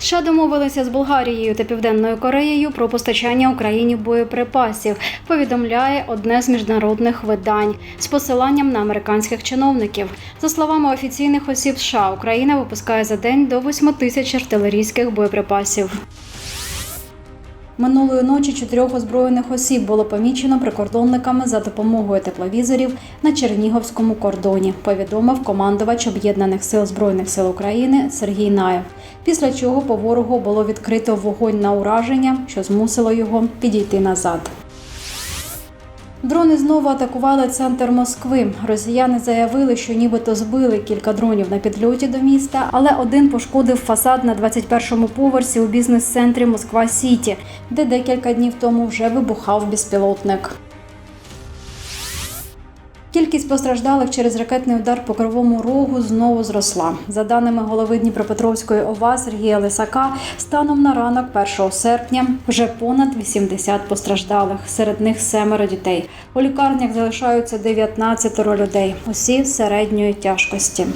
США домовилися з Болгарією та Південною Кореєю про постачання Україні боєприпасів. Повідомляє одне з міжнародних видань з посиланням на американських чиновників. За словами офіційних осіб США, Україна випускає за день до 8 тисяч артилерійських боєприпасів. Минулої ночі чотирьох озброєних осіб було помічено прикордонниками за допомогою тепловізорів на Чернігівському кордоні. Повідомив командувач об'єднаних сил збройних сил України Сергій Наєв. Після чого по ворогу було відкрито вогонь на ураження, що змусило його підійти назад. Дрони знову атакували центр Москви. Росіяни заявили, що нібито збили кілька дронів на підльоті до міста, але один пошкодив фасад на 21-му поверсі у бізнес-центрі Москва Сіті, де декілька днів тому вже вибухав безпілотник. Кількість постраждалих через ракетний удар по кривому рогу знову зросла. За даними голови Дніпропетровської ОВА Сергія Лисака, станом на ранок 1 серпня вже понад 80 постраждалих. Серед них семеро дітей. У лікарнях залишаються 19 людей. Усі середньої тяжкості.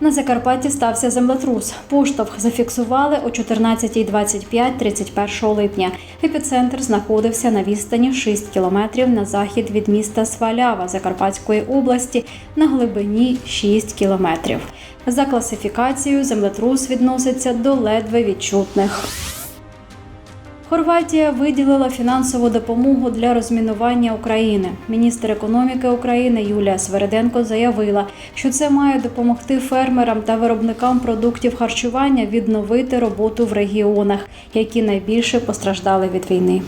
На Закарпатті стався землетрус. Поштовх зафіксували о 14.25 31 липня. Епіцентр знаходився на відстані 6 кілометрів на захід від міста Свалява Закарпатської області на глибині 6 кілометрів. За класифікацією землетрус відноситься до ледве відчутних. Хорватія виділила фінансову допомогу для розмінування України. Міністр економіки України Юлія Свереденко заявила, що це має допомогти фермерам та виробникам продуктів харчування відновити роботу в регіонах, які найбільше постраждали від війни.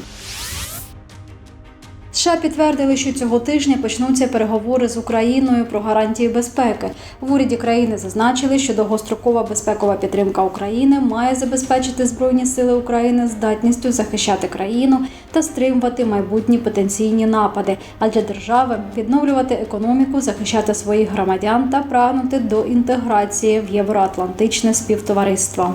США підтвердили, що цього тижня почнуться переговори з Україною про гарантії безпеки. В уряді країни зазначили, що довгострокова безпекова підтримка України має забезпечити Збройні сили України здатністю захищати країну та стримувати майбутні потенційні напади, а для держави відновлювати економіку, захищати своїх громадян та прагнути до інтеграції в євроатлантичне співтовариство.